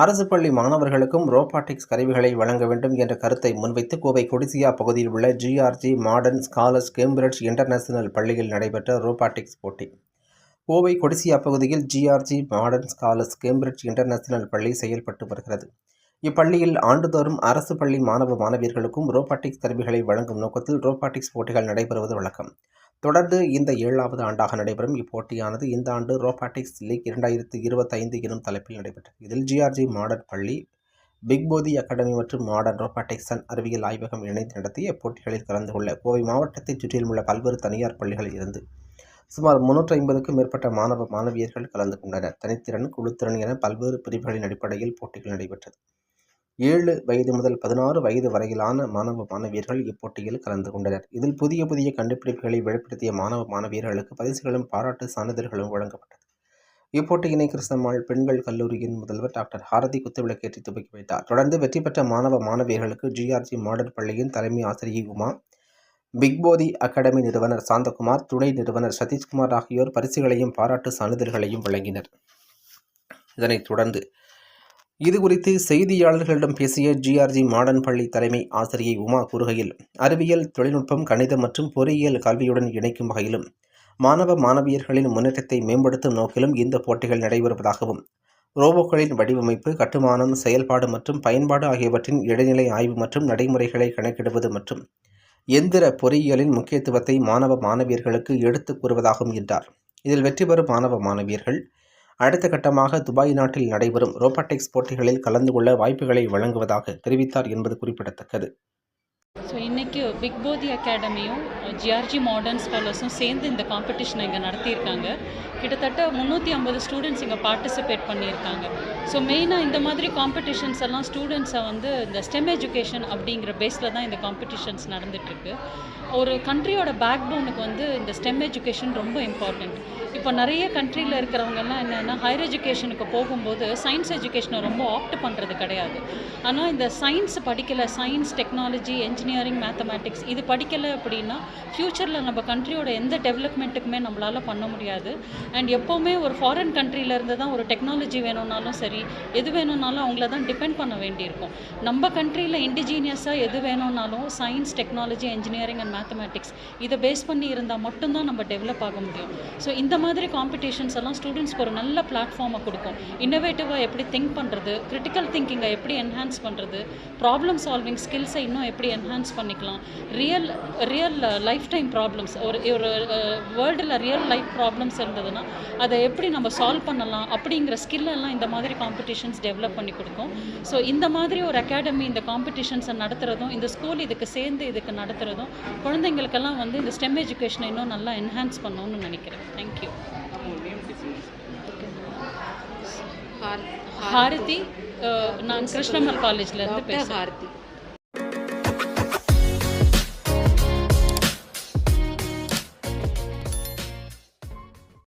அரசு பள்ளி மாணவர்களுக்கும் ரோபாட்டிக்ஸ் கருவிகளை வழங்க வேண்டும் என்ற கருத்தை முன்வைத்து கோவை கொடிசியா பகுதியில் உள்ள GRG modern scholars Cambridge international பள்ளியில் நடைபெற்ற ரோபாட்டிக்ஸ் போட்டி. கோவை கொடிசியா பகுதியில் GRG modern scholars Cambridge international பள்ளி செயல்பட்டு வருகிறது. இப்பள்ளியில் ஆண்டுதோறும் அரசு பள்ளி மாணவ மாணவியர்களுக்கும் ரோபாட்டிக்ஸ் கருவிகளை வழங்கும் நோக்கத்தில் ரோபாட்டிக்ஸ் போட்டிகள் நடைபெறுவது வழக்கம். தொடர்ந்து இந்த ஏழாவது ஆண்டாக நடைபெறும் இப்போட்டியானது இந்த ஆண்டு ரோபாட்டிக்ஸ் லீக் இரண்டாயிரத்து இருபத்தைந்து எனும் தலைப்பில் நடைபெற்றது. இதில் ஜிஆர்ஜி மாடர்ன் பள்ளி பிக் போதி அகாடமி மற்றும் மாடர்ன் ரோபாட்டிக்ஸ் அண்ட் அறிவியல் ஆய்வகம் இணைந்து நடத்திய போட்டிகளில் கலந்து கொள்ள கோவை மாவட்டத்தைச் சுற்றிலும் உள்ள பல்வேறு தனியார் பள்ளிகளில் இருந்து சுமார் முன்னூற்றி ஐம்பதுக்கும் மேற்பட்ட மாணவ மாணவியர்கள் கலந்து கொண்டனர். தனித்திறன் குழுத்திறன் என பல்வேறு பிரிவுகளின் அடிப்படையில் போட்டிகள் நடைபெற்றது. ஏழு வயது முதல் பதினாறு வயது வரையிலான மாணவ மாணவியர்கள் இப்போட்டியில் கலந்து கொண்டனர். இதில் புதிய புதிய கண்டுபிடிப்புகளை வெளிப்படுத்திய மாணவ மாணவியர்களுக்கு பரிசுகளும் பாராட்டு சான்றிதழ்களும் வழங்கப்பட்டது. இப்போட்டியினை கிருஷ்ணம்மாள் பெண்கள் கல்லூரியின் முதல்வர் டாக்டர் ஹாரதி குத்துவிளக்கேற்றி துவக்கி வைத்தார். தொடர்ந்து வெற்றி பெற்ற மாணவ மாணவியர்களுக்கு ஜிஆர்ஜி மாடல் பள்ளியின் தலைமை ஆசிரியை உமா பிக்போதி அகாடமி நிறுவனர் சாந்தகுமார் துணை நிறுவனர் சதீஷ்குமார் ஆகியோர் பரிசுகளையும் பாராட்டு சான்றிதழ்களையும் வழங்கினர். இதனைத் தொடர்ந்து இது குறித்து செய்தியாளர்களிடம் பேசிய ஜிஆர்ஜி மாடன் பள்ளி தலைமை ஆசிரியை உமா கூறுகையில் அறிவியல் தொழில்நுட்பம் கணிதம் மற்றும் பொறியியல் கல்வியுடன் இணைக்கும் வகையிலும் மாணவ மாணவியர்களின் முன்னேற்றத்தை மேம்படுத்தும் நோக்கிலும் இந்த போட்டிகள் நடைபெறுவதாகவும் ரோபோக்களின் வடிவமைப்பு கட்டுமானம் செயல்பாடு மற்றும் பயன்பாடு ஆகியவற்றின் இடைநிலை ஆய்வு மற்றும் நடைமுறைகளை கணக்கிடுவது மற்றும் எந்திர பொறியியலின் முக்கியத்துவத்தை மாணவ மாணவியர்களுக்கு எடுத்துக் கூறுவதாகும் என்றார். இதில் வெற்றி பெறும் மாணவ மாணவியர்கள் அடுத்த கட்டமாக துபாய் நாட்டில் நடைபெறும் ரோபாட்டிக்ஸ் போட்டிகளில் கலந்து கொள்ள வாய்ப்புகளை வழங்குவதாக தெரிவித்தார் என்பது குறிப்பிடத்தக்கது. ஸோ இன்றைக்கி பிக் போதி அகாடமியும் ஜிஆர்ஜி மாடர்ன் ஸ்காலர்ஸும் சேர்ந்து இந்த காம்படிஷனை இங்கே நடத்தியிருக்காங்க. கிட்டத்தட்ட முந்நூற்றி ஐம்பது ஸ்டூடெண்ட்ஸ் இங்கே பார்ட்டிசிபேட் பண்ணியிருக்காங்க. ஸோ மெயினாக இந்த மாதிரி காம்படிஷன்ஸ் எல்லாம் ஸ்டூடெண்ட்ஸை வந்து இந்த ஸ்டெம் எஜுகேஷன் அப்படிங்கிற பேஸில் தான் இந்த காம்படிஷன்ஸ் நடந்துகிட்ருக்கு ஒரு கண்ட்ரியோட பேக் போனுக்கு வந்து இந்த ஸ்டெம் எஜுகேஷன் ரொம்ப இம்பார்ட்டண்ட் இப்போ நிறைய கண்ட்ரியில் இருக்கிறவங்கெல்லாம் என்னென்னா ஹையர் எஜுகேஷனுக்கு போகும்போது சயின்ஸ் எஜுகேஷனை ரொம்ப ஆப்ட் பண்ணுறது கிடையாது. ஆனால் இந்த சயின்ஸ் படிக்கலை science technology engineering engineering mathematics இது படிக்கலை அப்படின்னா ஃப்யூச்சரில் நம்ம கண்ட்ரியோட எந்த டெவலப்மெண்ட்டுக்குமே நம்மளால் பண்ண முடியாது. அண்ட் எப்போவுமே ஒரு ஃபாரின் கண்ட்ரியிலேருந்து தான் ஒரு டெக்னாலஜி வேணும்னாலும் சரி எது வேணும்னாலும் அவங்கள தான் டிபெண்ட் பண்ண வேண்டியிருக்கும். நம்ம கண்ட்ரியில் இண்டிஜீனியஸாக எது வேணும்னாலும் science technology engineering and mathematics இதை பேஸ் பண்ணி இருந்தால் மட்டும்தான் நம்ம டெவலப் ஆக முடியும். ஸோ இந்த மாதிரி காம்படிஷன்ஸ் எல்லாம் ஸ்டூடெண்ட்ஸ்க்கு ஒரு நல்ல பிளாட்ஃபார்மை கொடுக்கும். இன்னோவேட்டிவாக எப்படி திங்க் பண்ணுறது கிரிட்டிக்கல் திங்கிங்கை எப்படி என்ஹான்ஸ் பண்ணுறது ப்ராப்ளம் சால்விங் ஸ்கில்ஸை இன்னும் எப்படி என்ஹான்ஸ் பண்ணிக்கலாம். Real real life time problems ஒரு ஒரு வேர்ல்டில் ரியல் லைஃப் ப்ராப்ளம்ஸ் இருந்ததுன்னா அதை எப்படி நம்ம சால்வ் பண்ணலாம் அப்படிங்கிற ஸ்கில் எல்லாம் இந்த மாதிரி காம்படிஷன்ஸ் டெவலப் பண்ணி கொடுக்கும். ஸோ இந்த மாதிரி ஒரு அகாடமி இந்த காம்படிஷன்ஸை நடத்துகிறதும் இந்த ஸ்கூல் இதுக்கு சேர்ந்து இதுக்கு நடத்துகிறதும் குழந்தைங்களுக்கெல்லாம் வந்து இந்த ஸ்டெம் எஜுகேஷனை இன்னும் நல்லா என்ஹான்ஸ் பண்ணணும்னு நினைக்கிறேன். தேங்க்யூ ஹார்- பாரதி அஹ், நான் கிருஷ்ணமல் காலேஜ்லேருந்து பேசுகிறேன் ஹாரதி